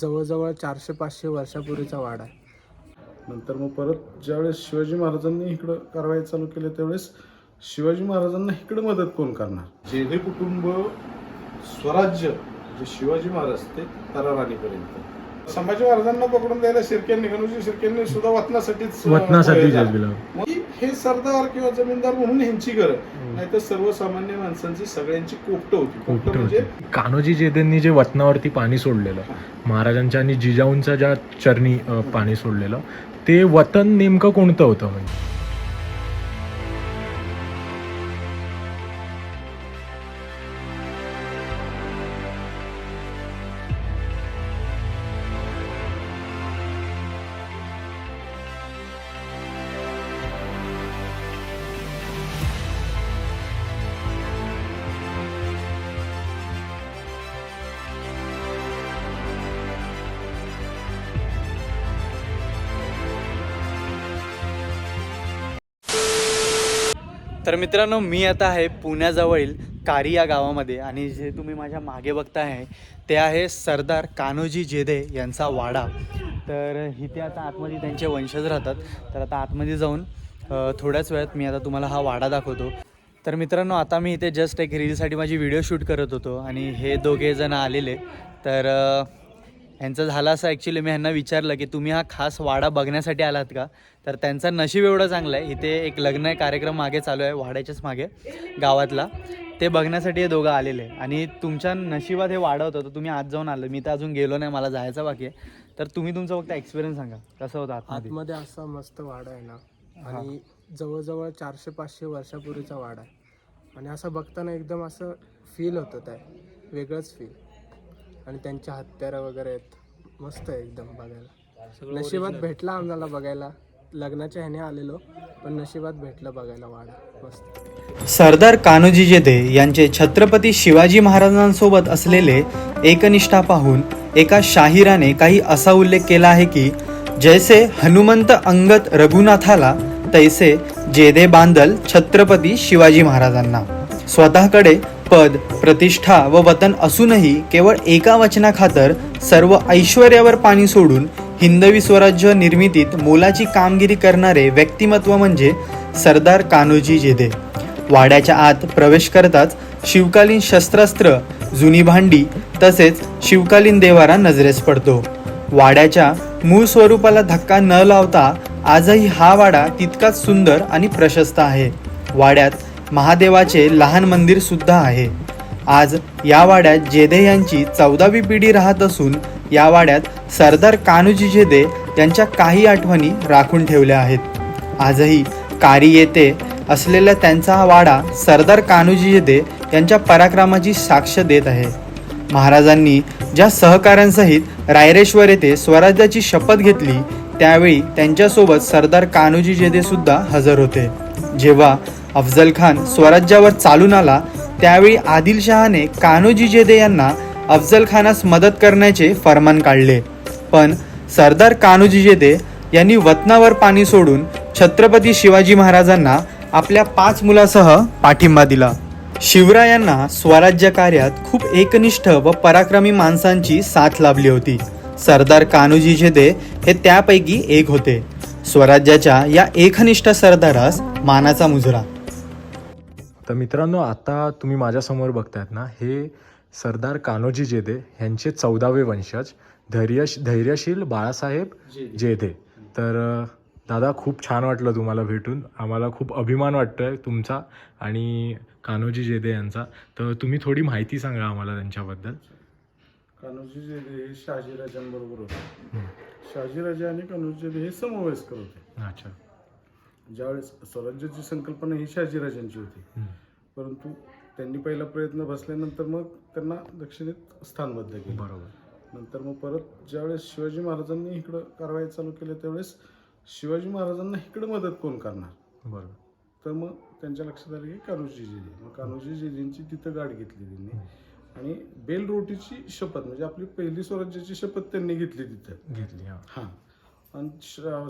जवळजवळ चारशे पाचशे वर्षापूर्वीचा वाडा आहे. नंतर मग परत ज्यावेळेस शिवाजी महाराजांनी इकडं कारवाई चालू केली त्यावेळेस शिवाजी महाराजांना इकडं मदत कोण करणार? जेधे कुटुंब स्वराज्य जे शिवाजी महाराज ते तराराणीपर्यंत संभाजी महाराजांना पकडून द्यायला शिर्क्यांनी गणोजी शिर्क्यांनी सुद्धा वतनासाठीच वतनासाठी. दिलं. मग हे सरदार किंवा जमीनदार म्हणून ह्यांची गरज. नाहीतर सर्वसामान्य माणसांची सगळ्यांची कोपट होती. कोपट म्हणजे होती. कान्होजी जेदेंनी जे वतनावरती पाणी सोडलेलं महाराजांच्या आणि जिजाऊंच्या ज्या चरणी पाणी सोडलेलं ते वतन नेमकं कोणतं होतं म्हणजे? तर मित्रांनो मी आता आहे पुण्याजवळील कारी या गावामध्ये आणि जे तुम्ही माझ्या मागे बघताय ते आहे सरदार कान्होजी जेदे यांचा वाडा. तर इथे आता आतमध्ये त्यांचे वंशज राहतात. तर आता आतमध्ये जाऊन थोड्याच वेळात मी आता तुम्हाला हा वाडा दाखवतो. तर मित्रांनो आता मी इथे जस्ट एक रीलसाठी माझी व्हिडिओ शूट करत होतो आणि हे दोघे जण आलेले. तर अ, यांचं झालं असं ॲक्च्युली मी ह्यांना विचारलं की तुम्ही हा खास वाडा बघण्यासाठी आलात का? तर त्यांचं नशीब एवढं चांगलं आहे. इथे एक लग्न आहे कार्यक्रम मागे चालू आहे वाड्याच्याच मागे गावातला. ते बघण्यासाठी हे दोघं आलेले आहे. आणि तुमच्या नशिबात हे वाडा होतं तर तुम्ही आज जाऊन आलं मी तर अजून गेलो नाही मला जायचं बाकी आहे. तर तुम्ही तुमचा फक्त एक्सपिरियन्स सांगा. कसं होतं आतमध्ये? आतमध्ये असा मस्त वाडा आहे ना. आणि जवळजवळ चारशे पाचशे वर्षापूर्वीचा वाडा आहे. आणि असं बघताना एकदम असं फील होतं ते वेगळंच फील आणि त्यांच्या हत्यारं वगैरे आहेत. मस्त आहे एकदम बघायला. नशिबात भेटला आम्हाला बघायला. लग्नाच्या ह्याने आलेलो पण नशिबात भेटलं बघायला वाडा. मस्त. सरदार कान्होजी जेदे यांचे छत्रपती शिवाजी महाराजांसोबत असलेले एकनिष्ठा पाहून एका शाहिराने काही असा उल्लेख केला आहे की जैसे हनुमंत अंगत रघुनाथाला तैसे जेदे बांदल छत्रपती शिवाजी महाराजांना. स्वतःकडे पद प्रतिष्ठा व वतन असूनही केवळ एका वचनाखातर सर्व ऐश्वर्यावर पाणी सोडून हिंदवी स्वराज्य निर्मितीत मोलाची कामगिरी करणारे व्यक्तिमत्व म्हणजे सरदार कान्होजी जेदे वाड्याच्या आत प्रवेश करताच शिवकालीन शस्त्रास्त्र जुनी भांडी तसेच शिवकालीन देवारा नजरेस पडतो. वाड्याच्या मूळ स्वरूपाला धक्का न लावता आजही हा वाडा तितकाच सुंदर आणि प्रशस्त आहे. वाड्यात महादेवाचे लहान मंदिर सुद्धा आहे. आज या वाड्यात जेदे यांची चौदावी पिढी राहत असून या वाड्यात सरदार कान्होजी जेदे यांच्या काही आठवणी राखून ठेवल्या आहेत. आजही कारी येथे असलेला त्यांचा हा वाडा सरदार कान्होजी जेदे यांच्या पराक्रमाची साक्ष देत आहे. महाराजांनी ज्या सहकाऱ्यांसहित रायरेश्वर येथे स्वराज्याची शपथ घेतली त्यावेळी त्यांच्यासोबत सरदार कान्होजी जेदे सुद्धा हजर होते. जेव्हा अफजल खान स्वराज्यावर चालून आला त्यावेळी आदिलशहाने कान्होजी जेदे यांना अफजल खानास मदत करण्याचे फरमान काढले. पण सरदार कान्होजी जेदे यांनी वतनावर पाणी सोडून छत्रपती शिवाजी महाराजांना आपल्या पाच मुलासह पाठिंबा दिला. शिवरायांना स्वराज्य कार्यात खूप एकनिष्ठ व पराक्रमी माणसांची साथ लाभली होती. सरदार कान्होजी जेदे हे त्यापैकी एक होते. स्वराज्याच्या या एकनिष्ठ सरदारास मानाचा मुजरा. तर मित्रांनो आता तुम्ही माझ्यासमोर बघतायत ना हे सरदार कान्होजी जेदे यांचे चौदावे वंशज धैर्य धैर्यशील बाळासाहेब जेदे. तर दादा खूप छान वाटलं तुम्हाला भेटून. आम्हाला खूप अभिमान वाटतोय तुमचा आणि कान्होजी जेदे यांचा. तर तुम्ही थोडी माहिती सांगा आम्हाला त्यांच्याबद्दल. कान्होजी जेधे हे शहाजीराजांबरोबर होते. शहाजीराजे आणि कान्होजी जेधे हे समवयस्कर होते. अच्छा. ज्यावेळेस स्वराज्याची संकल्पना ही शहाजीराजांची होती. परंतु त्यांनी पहिला प्रयत्न बसल्यानंतर मग त्यांना दक्षिणेत स्थानबद्ध केलं. बरोबर. नंतर मग परत ज्यावेळेस शिवाजी महाराजांनी इकडं कारवाई चालू केली त्यावेळेस शिवाजी महाराजांना इकडं मदत कोण करणार? बरोबर. तर मग त्यांच्या लक्षात आलं की कान्होजी जेजे मग कान्होजी जेजेंची तिथं गाठ घेतली त्यांनी. आणि बेलरोटीची शपथ म्हणजे आपली पहिली स्वराज्याची शपथ त्यांनी घेतली तिथं. घेतली हां. आणि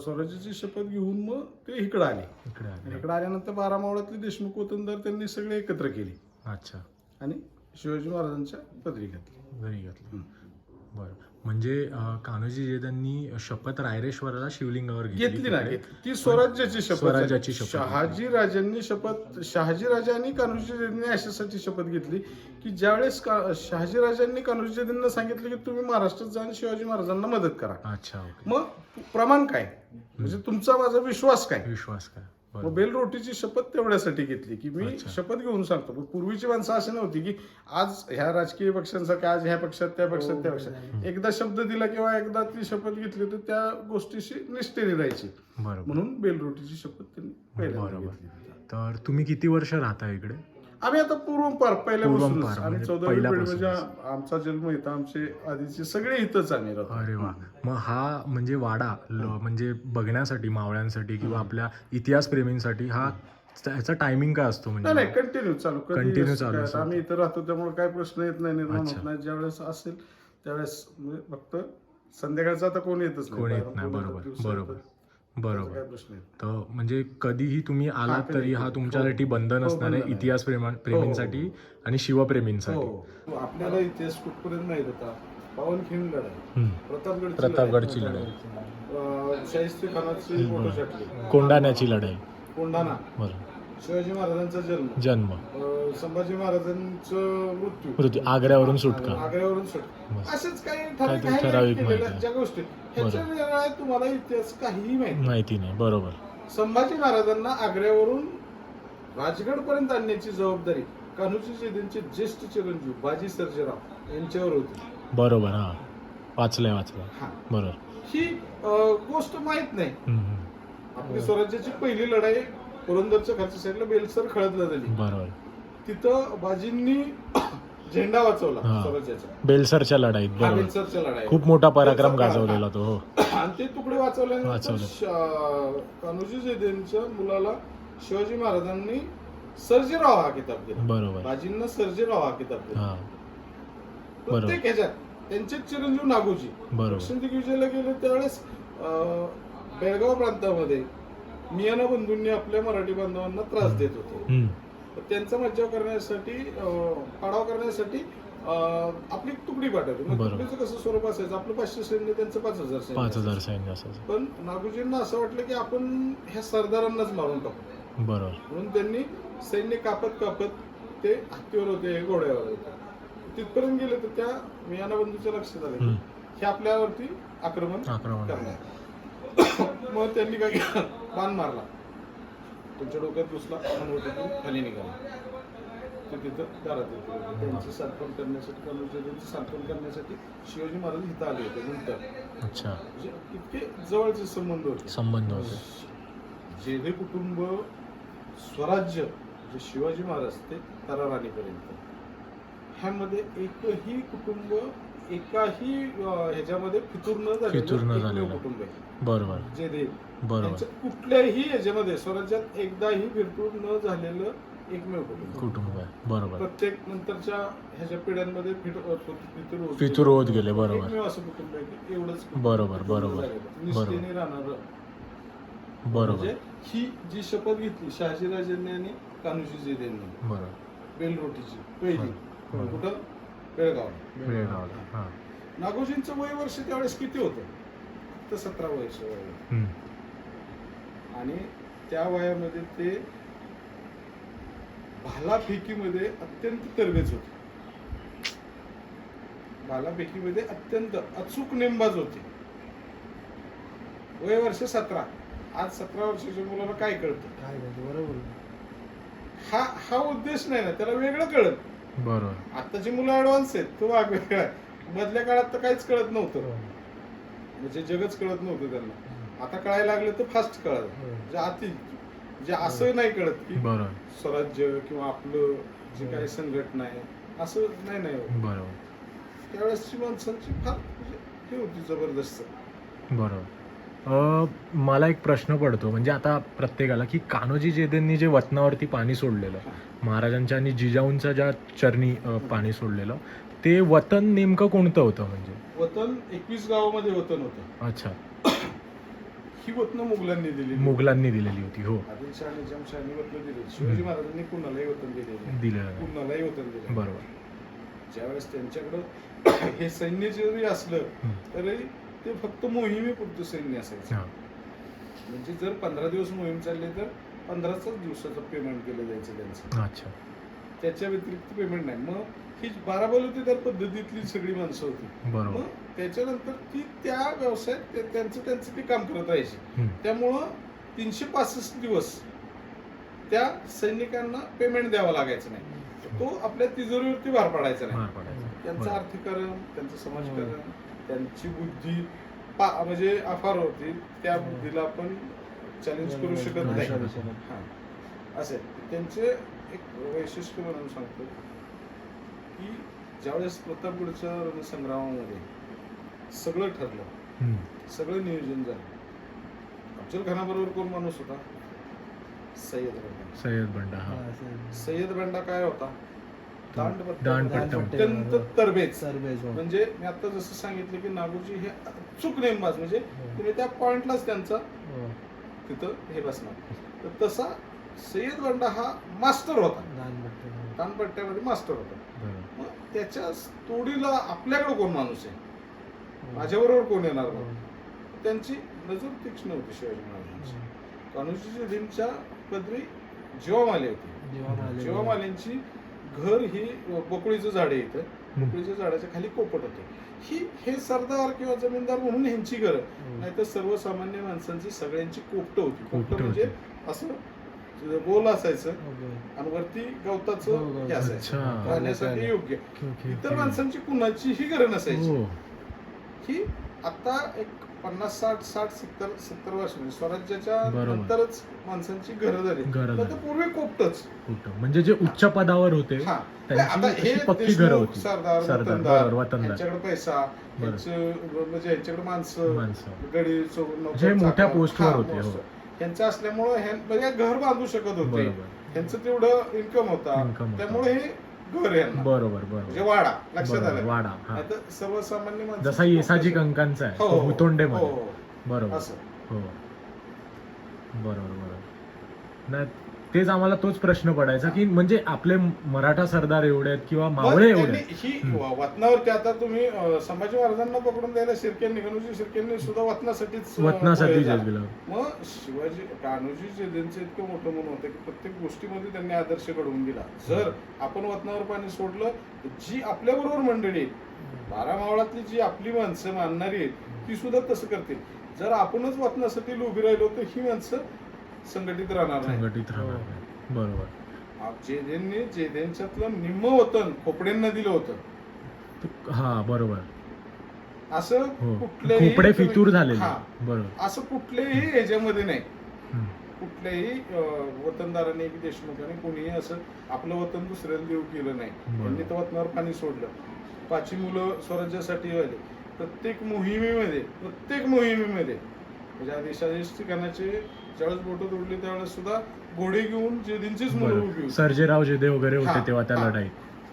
स्वराज्याची शपथ घेऊन मग ते इकडं आले. इकडे आणि आले इकडं आल्यानंतर बारा मावळातले देशमुख वतनदार त्यांनी सगळे एकत्र केले. अच्छा. आणि शिवाजी महाराजांच्या पदरी घातली. घरी घेतली. बरं. म्हणजे कान्होजी जेदांनी शपथ रायरेश्वराला शिवलिंगावर घेतली ना. ती स्वराज्याची शपथ स्वराज्याची. शपथ. शहाजी राजांनी शपथ शहाजी राजांनी कान्होजी अशासाठी शपथ घेतली की ज्यावेळेस शहाजी राजांनी कान्होजी सांगितलं की तुम्ही महाराष्ट्रात जाऊन शिवाजी महाराजांना मदत करा. अच्छा मग प्रमाण काय? म्हणजे तुमचा माझा विश्वास काय? विश्वास काय? मग बेलरोटीची शपथ तेवढ्यासाठी घेतली की मी. शपथ घेऊन सांगतो. पण पूर्वीची माणसं अशी नव्हती की आज ह्या राजकीय पक्षांसारखं आज ह्या पक्षात त्या पक्षात त्या पक्षात. एकदा शब्द दिला किंवा एकदा ती शपथ घेतली तर त्या गोष्टीशी निष्ठेने राहायची म्हणून बेलरोटीची शपथ त्यांनी बरोबर. तर तुम्ही किती वर्ष राहता इकडे? आम्ही आता पूर्वंपार पहिल्यापासून पूर्वंपार, आम्ही म्हणजे चौदावी पिढी म्हणजे पहिल्यापासूनच. आमचा जन्म इथं आमचे आधीचे सगळे इथंच आम्ही राहतो अरे वा मग हा म्हणजे वाडा ल- म्हणजे बघण्यासाठी मावळ्यांसाठी किंवा आपल्या इतिहास प्रेमींसाठी हा ह्याचा टायमिंग काय असतो नाही नाही म्हणजे कंटिन्यू चालू कधी Continue असं चालू काय, असतं. आम्ही इथं राहतो त्यामुळे काय प्रश्न येत नाही निर्माण अच्छा. होत नाही ज्यावेळेस असेल त्यावेळेस म्हणजे फक्त संध्याकाळचा आता कोण येतच कोण येत बाहेरून नाही कोण बरोबर दिवसा बरोबर. बरोबर. काय प्रश्न येत तर म्हणजे कधीही तुम्ही आलात तरी हा तुमच्यासाठी हो. बंधन हो, असणार आहे. इतिहास प्रेमा प्रेमींसाठी आणि शिवप्रेमींसाठी. हो आपल्याला इतिहास कुठपर्यंत माहीत होता? पावनखिंड लढाई. हम्म. प्रतापगडची प्रतापगडची लढाई. अं, शाहिस्ते खानाची फोटो छाटली कोंडाण्याची लढाई. कोंढाणा. बरोबर शिवाजी महाराजांचा जन्म. जन्म. संभाजी महाराजांचं मृत्यू. मृत्यू. आग्र्यावरून सुटका. आग्र्यावरून सुटका. असेच काही ठराविक. ज्या गोष्टी. ह्याच्या तुम्हाला इतिहास काहीही माहिती नाही. माहिती नाही. बरोबर. संभाजी महाराजांना आग्र्यावरून राजगड पर्यंत आणण्याची जबाबदारी कान्होजी जेदेंचे ज्येष्ठ चिरंजीव बाजी सर्जेराव यांच्यावर होती. बरोबर हा. वाचलंय वाचलंय. हा. बरोबर. ही गोष्ट माहीत नाही. आपली स्वराज्याची पहिली लढाई पुरंदरच्या खालच्या साईडला बेलसर खळदला झाली बरोबर. तिथं बाजींनी झेंडा वाचवला. स्वराज्याचा. बेलसरच्या लढाईत हा बरोबर. बेलसरच्या लढाई खूप मोठा पराक्रम गाजवलेला तो हो. आणि ते तुकडे वाचवल्यानंतर वाचवले. श- कान्होजी जेदेंच्या मुलाला शिवाजी महाराजांनी सर्जेराव हा किताब दिला. बरोबर. बाजींना सर्जेराव हा किताब दिला. हा. प्रत्येक ह्याच्यात त्यांचे चिरंजीव नागोजी. बरोबर. दक्षिण दिग्विजयला गेले त्यावेळेस अं, बेळगाव प्रांतामध्ये मियाना बंधूंनी आपल्या मराठी बांधवांना त्रास देत होते. तर त्यांचा मज्जाव करण्यासाठी अं, पाडाव करण्यासाठी अं, आपली तुकडी पाठवली. मग बरोबर. तुकडीचं कसं स्वरूप असायचं? आपलं पाचशे सैन्य त्यांचं पाच हजार सैन्य पाच असायचं. हजार सैन्य असायचं. पण नागोजींना असं वाटलं की आपण ह्या सरदारांनाच मारून टाकू. बरोबर. म्हणून त्यांनी सैन्य कापत कापत ते हत्तीवर होते घोड्यावर होते. तिथपर्यंत गेले तर त्या मियाना बंधूच्या लक्षात आलं की हम्म. हे आपल्यावरती आक्रमण आक्रमण. करणार. मग त्यांनी काय केलं? बाण मारला. त्यांच्या डोक्यात घुसला आणि डोक्यातून खाली निघाला. ते तिथं दारात येते त्यांचं सांत्वन करण्यासाठी त्यांचं सांत्वन करण्यासाठी शिवाजी महाराज इथं आले होते नंतर अच्छा. म्हणजे इतके जवळचे संबंध होते. संबंध होते. जेधे कुटुंब स्वराज्य जे शिवाजी महाराज ते तराराणीपर्यंत. ह्यामध्ये एकही कुटुंब एकाही ह्याच्यामध्ये फितूर न फितूर न झालेलं. कुटुंब आहे. बरोबर. जेधे बरोबर. त्यांच्या कुठल्याही याच्यामध्ये स्वराज्यात एकदाही फिरतूर न झालेलं एकमेव कुटुंब कुटुंब आहे. बरोबर. प्रत्येक नंतरच्या ह्याच्या पिढ्यांमध्ये फित- फितूर होत फितूर होत गेले. बरोबर. एकमेव असं कुटुंब आहे की एवढंच बरोबर, बरोबर. निष्ठेने राहणारं. बरोबर. म्हणजे ही जी शपथ घेतली शहाजीराजांनी आणि कान्होजी जेदेंनी. बरोबर. बेलरोटीची पहिली. कुठं? बेळगाव. वेळगावला हा. नागोजींचं वय वर्ष त्यावेळेस किती होतं? तर सतरा वर्ष वय होतं. हम्म. आणि त्या वयामध्ये ते भालाफेकीमध्ये अत्यंत तरबेज होते. भालाफेकीमध्ये अत्यंत अचूक नेमबाज होते. वय वर्ष सतरा. आज सतरा वर्षाच्या मुलाला काय कळतं? काय बरोबर हा हा उद्देश नाही ना त्याला वेगळं कळत. बरोबर. आताची मुलं ऍडव्हान्स आहेत तो भाग वेगळा आहे. मधल्या काळात तर काहीच कळत नव्हतं. हो. म्हणजे जगच कळत नव्हतं त्यांना. आता कळायला लागलं तर फास्ट कळालं. हो. म्हणजे अति म्हणजे असं नाही कळत की स्वराज्य किंवा आपलं जे काही संघटना आहे असं नाही नाही. बरोबर. त्यावेळेसची माणसांची फार म्हणजे हे होती जबरदस्त. बरोबर. मला एक प्रश्न पडतो. म्हणजे आता प्रत्येकाला की कान्होजी जेदेंनी जे वतनावरती पाणी सोडलेलं महाराजांच्या आणि जिजाऊंच्या ज्या चरणी पाणी सोडलेलं ते वतन नेमकं कोणतं होतं म्हणजे? वतन एकवीस गावामध्ये वतन होतं. अच्छा. ही वतन मुघलांनी दिली मुघलांनी दिलेली होती हो. वतन दिली शिवाजी महाराजांनी कुणालाही वतन. कुणालाही दिलं. बरोबर. ज्यावेळेस त्यांच्याकडं हे सैन्य जरी असलं. तरी ते फक्त मोहिमेपुरतं सैन्य असायचं. म्हणजे जर पंधरा दिवस मोहीम चालली तर पंधराच दिवसाचं पेमेंट केलं जायचं त्यांचं. अच्छा. त्याच्या व्यतिरिक्त पेमेंट नाही. मग ही बारा बलुतेदार पद्धतीतली सगळी माणसं होती. मग त्याच्यानंतर ती त्या व्यवसायात त्यांचं त्यांचं ते काम करत राहायचे. त्यामुळं तीनशे पासष्ट दिवस त्या सैनिकांना पेमेंट द्यावं लागायचं नाही. तो आपल्या तिजोरीवरती भार पडायचा नाही. त्यांचं बरोबर. अर्थकारण त्यांचं समाजकारण त्यांची बुद्धी पा- म्हणजे अफार होती. त्या बुद्धीला आपण चॅलेंज करू शकत नाही हा. असं. त्यांचे एक वैशिष्ट्य म्हणून सांगतो की ज्यावेळेस प्रतापगडच्या रणसंग्रामामध्ये सगळं ठरलं. सगळं नियोजन झालं अफजल खानाबरोबर कोण माणूस होता? सय्यद बंडा सय्यद बंडा हा सय्यद बंडा काय होता? अत्यंत तरबेज. सर्वेज म्हणजे मी आता जसं सांगितलं की नागूजी हे चूक नेमबाज म्हणजे तुम्ही त्या पॉइंटलाच त्यांचा तिथं हे बसणार. तर तसा सय्यद बंडा हा मास्टर होता. दानपट्ट्यामध्ये मास्टर होता. मग त्याच्या तोडीला आपल्याकडे कोण माणूस आहे? माझ्याबरोबर कोण येणार मग त्यांची नजर तीक्ष्ण होती शिवाजी महाराजांची. कान्होजीच्या दिनच्या पदरी जीवामाले होती. जीवामालेंची घर ही बकुळीचं झाड आहे इथं. बकुळीच्या झाडाच्या खाली पोपट होते. ही हे सरदार किंवा जमीनदार म्हणून ह्यांची घर. नाहीतर सर्वसामान्य माणसांची सगळ्यांची कोपट होती. कोपट कोपटं म्हणजे. असं गोल असायचं आणि वरती गवताचं हे असायचं. अच्छा. राहण्यासाठी योग्य. इतर. माणसांची कुणाची ही गरज नसायची. हो. ही आता एक पन्नास साठ साठ सत्तर सत्तर वर्ष म्हणजे स्वराज्याच्या बरोबर. नंतरच माणसांची घरं झाली घरं तर झाली. पूर्वी कोपटच कुठं? म्हणजे जे उच्च पदावर होते हा त्यांची आता हे अशी पक्की देशमुख, घरं होती सरदार सरदार वतनदार बरोबर वतनदार यांच्याकडे पैसा बरं. यांचं म्हणजे यांच्याकडे माणसं माणसं गडी नौकर, जे मोठ्या चाकर, पोस्टवर हा, होते, हो. पोस्ट. यांचं असल्यामुळं ह्यां- म्हणजे घर बांधू शकत होते बरोबर यांचं तेवढं इन्कम होता Income होतं. त्यामुळे हे यांना बरोबर म्हणजे बरोबर वाडा लक्षात बरोबर, आलं? वाडा हा. आता सर्वसामान्य माणसं जसा येसाजी कंकांचा आहे हो, तो हो, हो, मध्ये हो, बरोबर. असं. हो. बरोबर बरोबर. नाही तेच आम्हाला तोच प्रश्न पडायचा की म्हणजे आपले मराठा सरदार एवढे आहेत किंवा मावळे एवढे. ही वतनावरती आता तुम्ही संभाजी महाराजांना पकडून द्यायला शिर्क्यांनी गणोजी शिर्क्यांनी सुद्धा वतनासाठीच वतनासाठी मग शिवाजी कान्होजी जयंतीचं इतकं मोठं म्हणून होतं की प्रत्येक गोष्टीमध्ये त्यांनी आदर्श घडवून दिला. जर आपण वतनावर पाणी सोडलं जी आपल्या बरोबर मंडळी बारा मावळातली जी आपली माणसं मानणारी आहेत ती सुद्धा तसं करतील. जर आपणच वतनासाठी उभी राहिलो तर ही माणसं संघटित राहणार नाही. संघटित राहणार नाही. बरोबर. जेदेंनी जेदेंच्यातलं निम्म वतन खोपडेंना दिलं होतं. हा बरोबर. असं हो. कुठल्याही खोपडे फितूर झालेले. हा. बरोबर. असं कुठल्याही ह्याच्यामध्ये नाही. हम्म. कुठल्याही अं, वतनदाराने की देशमुखाने कोणीही असं आपलं वतन दुसऱ्याला देऊ केलं नाही. बरोबर. त्यांनी तर वतनावर पाणी सोडलं. पाचवी मुलं स्वराज्यासाठी आले प्रत्येक मोहिमेमध्ये प्रत्येक मोहिमेमध्ये म्हणजे आदेशादेश ठिकाणाचे ज्यावेळेस बोटं तोडली त्यावेळेस सुद्धा घोडे घेऊन जेदींचीच मुलं उभी बरोबर होती सर्जेराव जेदे वगैरे होते हा, तेव्हा त्या हा. लढाईत.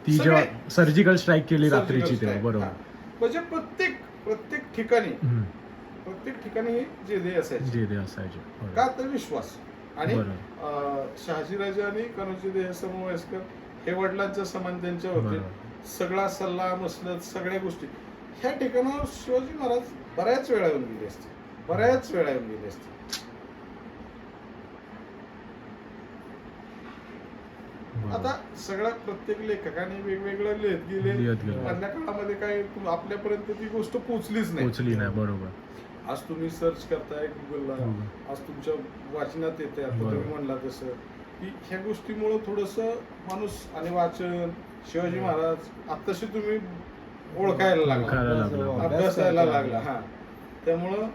ती सगळे- जेव्हा सर्जिकल स्ट्राईक केली रात्रीची तेव्हा. बरोबर. हा. म्हणजे प्रत्येक प्रत्येक ठिकाणी हम्म. प्रत्येक ठिकाणी हे जेदे असायचे. जेदे असायचे बरोबर. का तर विश्वास. आणि बरोबर. अं, शहाजीराजे आणि कनोजी हे समवयस्कर हे वडिलांच्या समान त्यांच्या होते. बरोबर. सगळा सल्ला मसलत सगळ्या गोष्टी. ह्या ठिकाणावर शिवाजी महाराज बऱ्याच वेळा येऊन गेले असते. बऱ्याच वेळा येऊन गेले असते. आता सगळ्या प्रत्येक लेखकाने वेगवेगळं लिहित गेले. लिहित गेले. मधल्या काळामध्ये काय तू- आपल्यापर्यंत ती गोष्ट पोहोचलीच नाही. पोचली नाही बरोबर. आज तुम्ही सर्च करताय गुगलला. आज तुमच्या वाचनात येते आता बरोबर. तुम्ही म्हणला तसं. की ह्या गोष्टीमुळं थोडस माणूस आणि वाचन शिवाजी महाराज आत्ताशी तुम्ही ओळखायला लागला. ओळखायला लागला. अभ्यासायला लागला. हा. त्यामुळं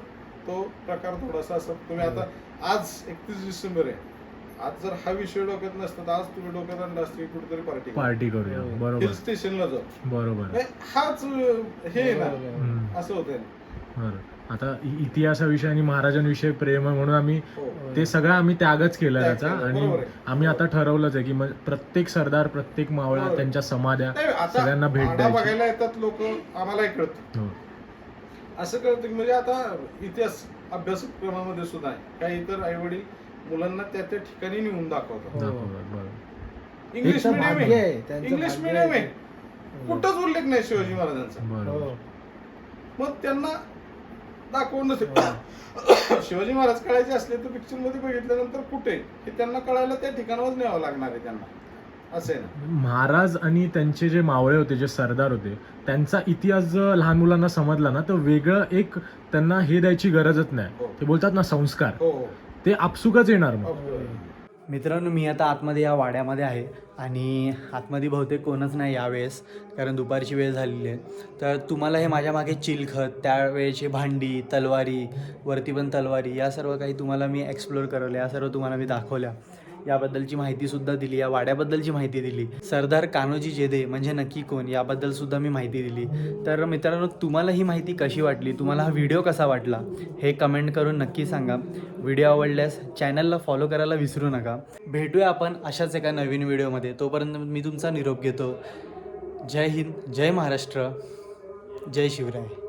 तो प्रकार थोडासा असं तुम्ही आता आज एकतीस डिसेंबर आहे. आज जर हा विषय डोक्यात नसता तर आज तुम्ही डोक्यात आणला असतं की कुठेतरी पार्टी पार्टी करूया हो. बरोबर. हिल स्टेशनला जाऊ. बरोबर. म्हणजे हाच अं, हे आहे ना. हम्म. असं बरं. आता इ- इतिहासाविषयी आणि महाराजांविषयी प्रेम आहे म्हणून आम्ही हो. ते सगळं आम्ही त्यागच केलं त्याग त्याचा. केला, आणि बरोबर आहे. आम्ही आता ठरवलंच आहे की मग प्रत्येक सरदार प्रत्येक मावळा बरोबर. त्यांच्या समाध्या नाही, आता सगळ्यांना भेट द्यायची. बघायला येतात लोक आम्हालाही कळतं. हो. असं कळतं की म्हणजे आता इतिहास अभ्यासक्रमामध्ये सुद्धा आहे. काही इतर आई वडील मुलांना त्या त्या ठिकाणी नेऊन दाखवतात दाखवतात इंग्लिश त्यांचं मिडियम भाग्य आहे. आहे, त्यांचं इंग्लिश भाग्य मिडियम आहे. कुठंच उल्लेख नाही शिवाजी महाराजांचा. बरोबर मग त्यांना दाखवून शिवाजी महाराज कळायचे असले तर पिक्चरमध्ये बघितल्यानंतर कुठे? हे त्यांना कळायला त्या ठिकाणावर न्यावं लागणार आहे त्यांना. असं आहे ना? महाराज आणि त्यांचे जे मावळे होते जे सरदार होते त्यांचा इतिहास जर लहान मुलांना समजला ना तर वेगळं एक त्यांना हे द्यायची गरजच नाही. हो. ते बोलतात ना संस्कार. हो हो. ते आपसुकच येणार मग. मित्रांनो मी आता आतमध्ये या वाड्यामध्ये आहे आणि आतमध्ये बहुतेक कोणच नाही यावेळेस कारण दुपारची वेळ झालेली आहे. तर तुम्हाला हे माझ्या मागे चिलखत त्यावेळेचे भांडी तलवारी वरती पण तलवारी या सर्व काही तुम्हाला मी एक्सप्लोर करवल्या या सर्व तुम्हाला मी दाखवल्या. याबद्दलची माहितीसुद्धा दिली या वाड्याबद्दलची माहिती दिली. सरदार कान्होजी जेधे म्हणजे नक्की कोण याबद्दल सुद्धा मी माहिती दिली. तर मित्रांनो तुम्हाला ही माहिती कशी वाटली? तुम्हाला हा व्हिडिओ कसा वाटला? हे कमेंट करून नक्की सांगा. व्हिडिओ आवडल्यास चॅनलला फॉलो करायला विसरू नका. भेटूया आपण अशाच एका नवीन व्हिडिओमध्ये. तोपर्यंत मी तुमचा निरोप घेतो. जय हिंद जय महाराष्ट्र जय शिवराय.